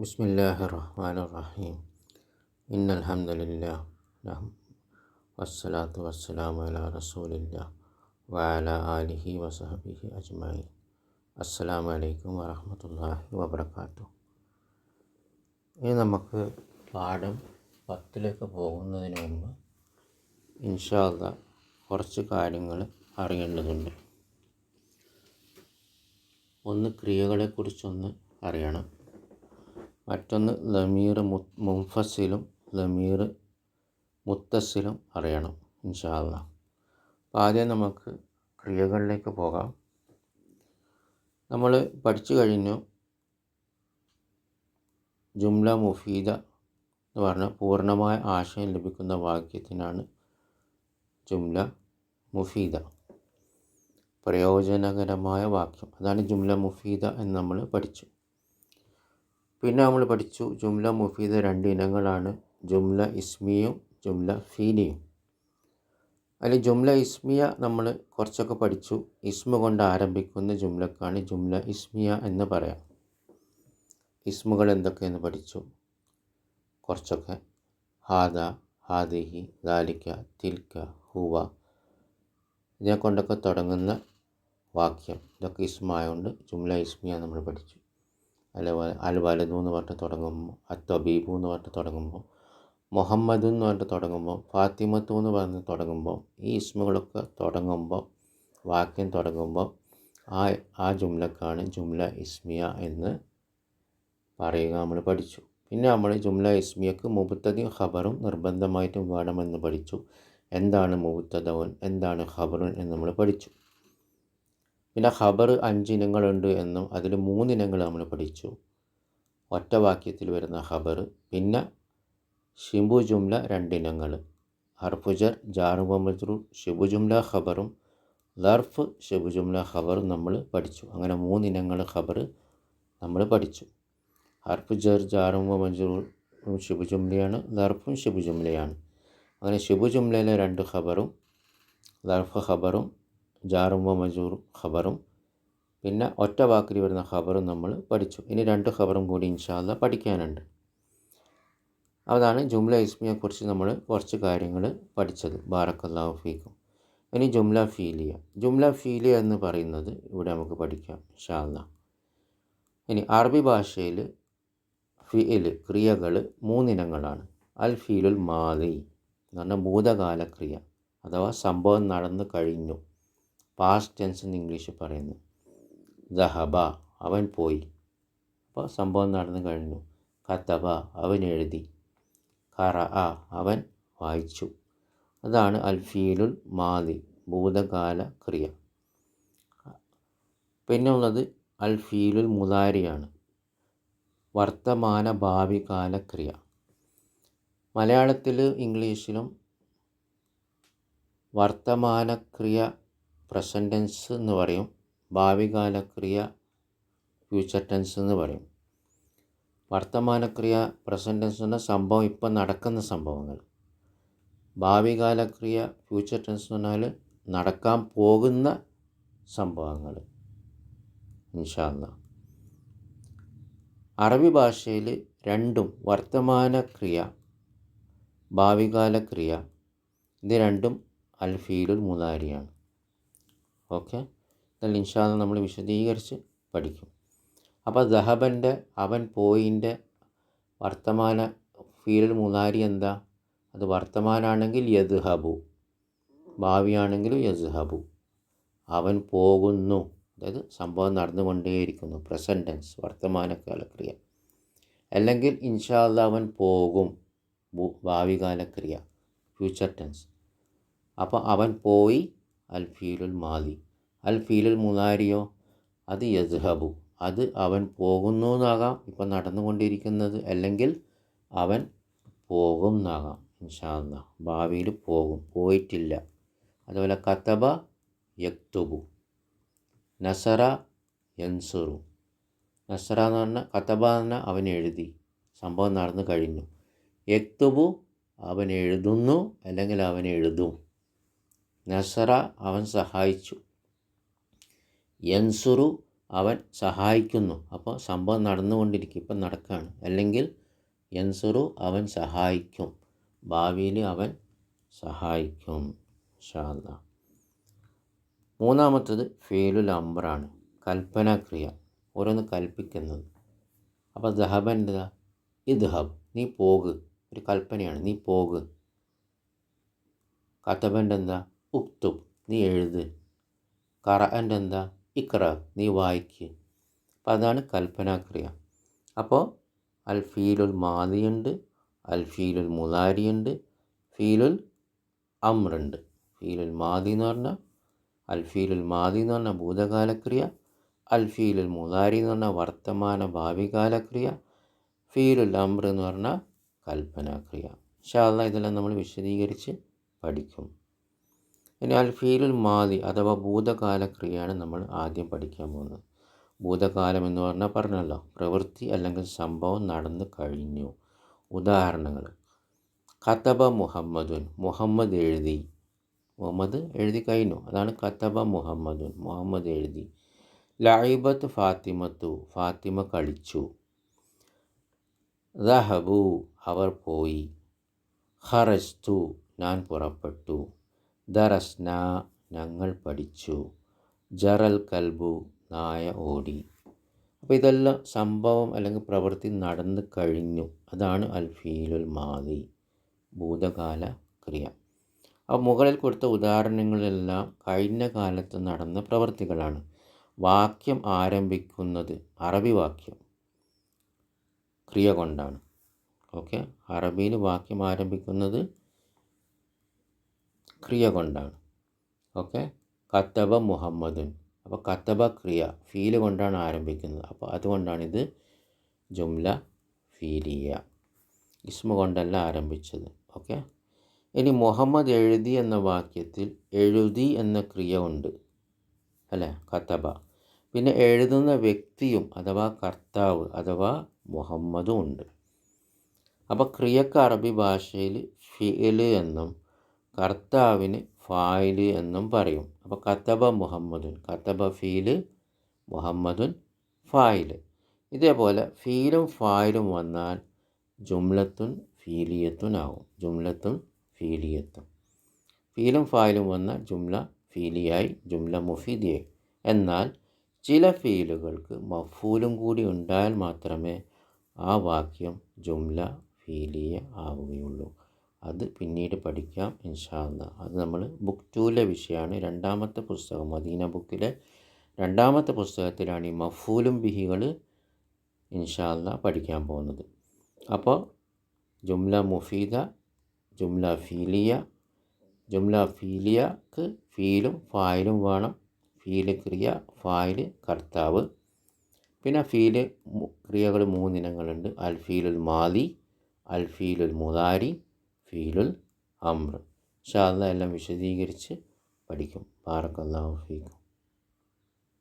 بسم الله الرحمن الرحيم إن الحمد لله نحم- والصلاة والسلام على رسول الله وعلى آله وصحبه أجمعين السلام عليكم ورحمة الله وبركاته ഇനി നമുക്ക് പാഠം പത്തിലേക്ക് പോകുന്നതിന് മുമ്പ് ഇൻഷാല്ല കുറച്ച് കാര്യങ്ങൾ അറിയേണ്ടതുണ്ട് ഒന്ന് ക്രിയകളെക്കുറിച്ചൊന്ന് അറിയണം മറ്റൊന്ന് ലമീർ മു മുംഫസിലും ലമീർ മുത്തസിലും അറിയണം ഇൻഷാല്ല അപ്പോൾ ആദ്യം നമുക്ക് ക്രിയകളിലേക്ക് പോകാം. നമ്മൾ പഠിച്ചു കഴിഞ്ഞു ജുംല മുഫീദ എന്ന് പറഞ്ഞാൽ പൂർണമായ ആശയം ലഭിക്കുന്ന വാക്യത്തിനാണ് ജുംല മുഫീദ. പ്രയോജനകരമായ വാക്യം. അതാണ് ജുംല മുഫീദ എന്ന് നമ്മൾ പഠിച്ചു. പിന്നെ നമ്മൾ പഠിച്ചു ജുംല മുഫീദ് രണ്ട് ഇനങ്ങളാണ്. ജുംല ഇസ്മിയും ജുംല ഫീലിയും അതിൽ ജുംല ഇസ്മിയ നമ്മൾ കുറച്ചൊക്കെ പഠിച്ചു. ഇസ്മ കൊണ്ട് ആരംഭിക്കുന്ന ജുംലക്കാണ് ജുംല ഇസ്മിയ എന്ന് പറയാം. ഇസ്മുകൾ എന്തൊക്കെയെന്ന് പഠിച്ചു? കുറച്ചൊക്കെ. ഹാദ ഹാദിഹി ദാലിക്ക തിൽക്ക ഹുവ. ഇതിനെ കൊണ്ടൊക്കെ തുടങ്ങുന്ന വാക്യം. ഇതൊക്കെ ഇസ്മായതുകൊണ്ട് ജുംല ഇസ്മിയ നമ്മൾ പഠിച്ചു. അതുപോലെ അൽ വലതു എന്ന് പറഞ്ഞിട്ട് തുടങ്ങുമ്പോൾ അത്തബീബു എന്ന് പറഞ്ഞിട്ട് തുടങ്ങുമ്പോൾ മുഹമ്മദ് എന്ന് പറഞ്ഞിട്ട് തുടങ്ങുമ്പോൾ ഫാത്തിമത്തു എന്ന് പറഞ്ഞ് തുടങ്ങുമ്പോൾ ഈ ഇസ്മുകളൊക്കെ തുടങ്ങുമ്പോൾ വാക്യം തുടങ്ങുമ്പോൾ ആ ആ ജുംലക്കാണ് ജുംല ഇസ്മിയ എന്ന് പറയുക നമ്മൾ പഠിച്ചു. പിന്നെ നമ്മൾ ജുംല ഇസ്മിയക്ക് മുബത്തതിയും ഖബറും നിർബന്ധമായിട്ടും വേണമെന്ന് പഠിച്ചു. എന്താണ് മുബത്തതവൻ എന്താണ് ഖബറുൻ? എന്ന് നമ്മൾ പഠിച്ചു. പിന്നെ ഖബർ അഞ്ച് ഇനങ്ങളുണ്ട് എന്നും അതിൽ മൂന്നിനങ്ങൾ നമ്മൾ പഠിച്ചു. ഒറ്റ വാക്യത്തിൽ വരുന്ന ഖബർ. പിന്നെ ഷിബു ജുംല രണ്ടിനങ്ങൾ ഹർഫുജർ മജ്റൂർ ഷിബു ജുംല ഖബറും ലർഫ് ഷിബു ജുംല ഖബറും നമ്മൾ പഠിച്ചു. അങ്ങനെ മൂന്നിനങ്ങൾ ഖബർ നമ്മൾ പഠിച്ചു. ഹർഫ് ജർ ജാറുബ മജ്റൂർ ഷിബു ജുംലയാണ് ലർഫും ഷിബു ജുംലയാണ്. അങ്ങനെ ഷിബു ജുംലയിലെ രണ്ട് ഖബറും ലർഫ് ഖബറും ജാറും മജൂർ ഖബറും. പിന്നെ ഒറ്റ വാക്കിൽ വരുന്ന ഖബറും നമ്മൾ പഠിച്ചു. ഇനി രണ്ട് ഖബറും കൂടി ഇൻഷാല്ല പഠിക്കാനുണ്ട്. അതാണ് ജുംല ഇസ്മിയെക്കുറിച്ച് നമ്മൾ കുറച്ച് കാര്യങ്ങൾ പഠിച്ചത്. ബാറക്കല്ലാഹു ഫീക്കും. ഇനി ജുംല ഫീലിയ. ജുംല ഫീലിയ എന്ന് പറയുന്നത് ഇവിടെ നമുക്ക് പഠിക്കാം ഇൻഷാല്ല ഇനി അറബി ഭാഷയിൽ ഫീൽ ക്രിയകൾ മൂന്നിനങ്ങളാണ്. അൽ ഫീലുൽ മാലി എന്ന് പറഞ്ഞാൽ ഭൂതകാല ക്രിയ അഥവാ സംഭവം നടന്നു കഴിഞ്ഞു. പാസ്റ്റ് ടെൻസ് എന്ന് ഇംഗ്ലീഷ് പറയുന്നു. ദഹബ അവൻ പോയി. അപ്പോൾ സംഭവം നടന്നു കഴിഞ്ഞു. കത്തബ അവൻ എഴുതി. കറ ആ അവൻ വായിച്ചു. അതാണ് അൽഫീലുൽ മാതി ഭൂതകാല ക്രിയ. പിന്നെ ഉള്ളത് അൽഫീലുൽ മുതാരിയാണ് വർത്തമാന ഭാവി കാല ക്രിയ. മലയാളത്തിലും ഇംഗ്ലീഷിലും വർത്തമാനക്രിയ പ്രസന്റ് ടെൻസ് എന്ന് പറയും. ഭാവികാല ക്രിയ ഫ്യൂച്ചർ ടെൻസ് എന്ന് പറയും. വർത്തമാനക്രിയ പ്രസന്റ് ടെൻസ് എന്ന സംഭവം ഇപ്പം നടക്കുന്ന സംഭവങ്ങൾ. ഭാവികാല ക്രിയ ഫ്യൂച്ചർ ടെൻസ് എന്ന് പറഞ്ഞാൽ നടക്കാൻ പോകുന്ന സംഭവങ്ങൾ. ഇൻഷാല്ല അറബി ഭാഷയിൽ രണ്ടും വർത്തമാനക്രിയ ഭാവികാല ക്രിയ ഇത് രണ്ടും അൽഫീലുൽ മുതാരിയാണ് ഓക്കെ? എന്നാൽ ഇൻഷാദ് നമ്മൾ വിശദീകരിച്ച് പഠിക്കും. അപ്പോൾ ദഹബന്റെ അവൻ പോയിന്റെ വർത്തമാന ഫീൽ മൂന്നാരി എന്താ? അത് വർത്തമാനാണെങ്കിൽ യദ്ഹബു ഭാവിയാണെങ്കിൽ യസ്ഹബു അവൻ പോകുന്നു. അതായത് സംഭവം നടന്നുകൊണ്ടേയിരിക്കുന്നു. പ്രസന്റൻസ് ടെൻസ് വർത്തമാനകാല ക്രിയ അല്ലെങ്കിൽ ഇൻഷാല്ല അവൻ പോകും. ഭാവികാലക്രിയ ഫ്യൂച്ചർ ടെൻസ് അപ്പോൾ അവൻ പോയി അൽ ഫീലുൽ മാലി. അൽ ഫീലുൽ അത് യസ്ഹബു. അത് അവൻ പോകുന്നു എന്നാകാം ഇപ്പം നടന്നുകൊണ്ടിരിക്കുന്നത് അല്ലെങ്കിൽ അവൻ പോകും എന്നാകാം ഇൻഷാന്ന ഭാവിയിൽ പോകും. പോയിട്ടില്ല. അതുപോലെ കത്തബ യക്തുബു. നസറ യൻസുറു. നസറ എന്ന് പറഞ്ഞാൽ കത്തബ എന്ന് പറഞ്ഞാൽ അവൻ എഴുതി. സംഭവം നടന്നു കഴിഞ്ഞു. യക്തുബു അവൻ എഴുതുന്നു അല്ലെങ്കിൽ അവൻ എഴുതും. നസറ അവൻ സഹായിച്ചു. യൻസുറു അവൻ സഹായിക്കുന്നു. അപ്പോൾ സംഭവം നടന്നുകൊണ്ടിരിക്കും. ഇപ്പം നടക്കുകയാണ് അല്ലെങ്കിൽ യൻസുറു അവൻ സഹായിക്കും. ഭാവിയിൽ അവൻ സഹായിക്കും. ഷാല്ല മൂന്നാമത്തത് ഫേലുൽ അംബറാണ് കൽപ്പനാക്രിയ. ഓരോന്ന് കൽപ്പിക്കുന്നത്. അപ്പോൾ ദഹബന്റെ ഇദ്ഹബ്. നീ പോക്. ഒരു കൽപ്പനയാണ്. നീ പോക്. കത്തബന്റെ എന്താ? ഉക്തുബ് നീ എഴുത്. കറന്റെ എന്താ ഇക്ര നീ വായിക്ക്. അപ്പോൾ അതാണ് കൽപ്പനാക്രിയ. അപ്പോൾ അൽ ഫീലുൽ മാതിയുണ്ട് അൽ ഫീലുൽ ഫീലുൽ അമ്രുണ്ട് ഫീലുൽ മാതി എന്ന് പറഞ്ഞാൽ അൽ ഫീലുൽ മാതി എന്ന് പറഞ്ഞാൽ ഭൂതകാലക്രിയ അൽ ഫീലുൽ എന്ന് പറഞ്ഞാൽ വർത്തമാന ഭാവികാലക്രിയ ഫീലുൽ അമ്ര എന്ന് പറഞ്ഞാൽ കൽപ്പനാക്രിയ. ഇൻഷാല്ല ഇതെല്ലാം നമ്മൾ വിശദീകരിച്ച് പഠിക്കും. ഇനി അൽ ഫീലുൽ മാതി അഥവാ ഭൂതകാല ക്രിയയാണ് നമ്മൾ ആദ്യം പഠിക്കാൻ പോകുന്നത്. ഭൂതകാലം എന്ന് പറഞ്ഞാൽ പറഞ്ഞല്ലോ പ്രവൃത്തി അല്ലെങ്കിൽ സംഭവം നടന്നു കഴിഞ്ഞു. ഉദാഹരണങ്ങൾ കത്തബ മുഹമ്മദുൻ മുഹമ്മദ് എഴുതി. മുഹമ്മദ് എഴുതി കഴിഞ്ഞു. അതാണ് കത്തബ മുഹമ്മദുൻ മുഹമ്മദ് എഴുതി. ലൈബത്ത് ഫാത്തിമത്തു ഫാത്തിമ കളിച്ചു. ദഹബു അവർ പോയി. ഹറസ്തു ഞാൻ പുറപ്പെട്ടു. ദറസ്ന ഞങ്ങൾ പഠിച്ചു. ജറൽ കൽബു നായ ഓടി. അപ്പോൾ ഇതെല്ലാം സംഭവം അല്ലെങ്കിൽ പ്രവൃത്തി നടന്നു കഴിഞ്ഞു. അതാണ് അൽഫീലുൽ മാതി ഭൂതകാല ക്രിയ. അപ്പോൾ മുകളിൽ കൊടുത്ത ഉദാഹരണങ്ങളെല്ലാം കഴിഞ്ഞ കാലത്ത് നടന്ന പ്രവൃത്തികളാണ്. വാക്യം ആരംഭിക്കുന്നത് അറബി വാക്യം ക്രിയ കൊണ്ടാണ്. ഓക്കെ? അറബിയിൽ വാക്യം ആരംഭിക്കുന്നത് ക്രിയ കൊണ്ടാണ്. ഓക്കെ? കത്തബ മുഹമ്മദുൻ. അപ്പോൾ കത്തബ ക്രിയ ഫീൽ കൊണ്ടാണ് ആരംഭിക്കുന്നത്. അപ്പോൾ അതുകൊണ്ടാണിത് ജുംല ഫീലിയ. ഇസ്മ കൊണ്ടല്ല ആരംഭിച്ചത്. ഓക്കെ? ഇനി മുഹമ്മദ് എഴുതി എന്ന വാക്യത്തിൽ എഴുതി എന്ന ക്രിയ ഉണ്ട്. അല്ലേ? കത്തബ. പിന്നെ എഴുതുന്ന വ്യക്തിയും അഥവാ കർത്താവ് അഥവാ മുഹമ്മദും ഉണ്ട്. അപ്പോൾ ക്രിയക്ക് അറബി ഭാഷയിൽ ഫിൽ എന്നും കർത്താവിന് ഫായിൽ എന്നും പറയും. അപ്പോൾ കത്തബ മുഹമ്മദുൻ കത്തബ ഫീൽ മുഹമ്മദുൻ ഫായിൽ. ഇതേപോലെ ഫീലും ഫായിലും വന്നാൽ ജുംലത്തുൻ ഫീലിയത്തുൻ ആവും. ജുംലത്തുൻ ഫീലിയത്തും. ഫീലും ഫായിലും വന്ന ജുംല ഫീലിയായി ജുംല മുഫീദിയായി. എന്നാൽ ചില ഫീലുകൾക്ക് മഫൂലും കൂടി ഉണ്ടായാൽ മാത്രമേ ആ വാക്യം ജുംല ഫീലിയ ആവുകയുള്ളൂ. അത് പിന്നീട് പഠിക്കാം ഇൻഷാല്ല അത് നമ്മൾ ബുക്ക് ടൂലെ വിഷയമാണ് രണ്ടാമത്തെ പുസ്തകം മദീന ബുക്കിലെ രണ്ടാമത്തെ പുസ്തകത്തിലാണ് ഈ മഫൂലും ബിഹികൾ ഇൻഷാല്ല പഠിക്കാൻ പോകുന്നത്. അപ്പോൾ ജുംല മുഫീദ ജുംല ഫീലിയ ജുംല ഫീലിയക്ക് ഫീലും ഫായിലും വേണം. ഫീൽ ക്രിയ ഫായിൽ കർത്താവ്. പിന്നെ ഫീൽ ക്രിയകൾ മൂന്നിനങ്ങളുണ്ട്. അൽ ഫീലുൽ മാലി അൽ ഫീലുൽ മുതാരി ഫീലുൽ അമ്ര ഷാല്ല എല്ലാം വിശദീകരിച്ച് പഠിക്കും. ബാറക്കല്ലാഹു ഫീക്കും.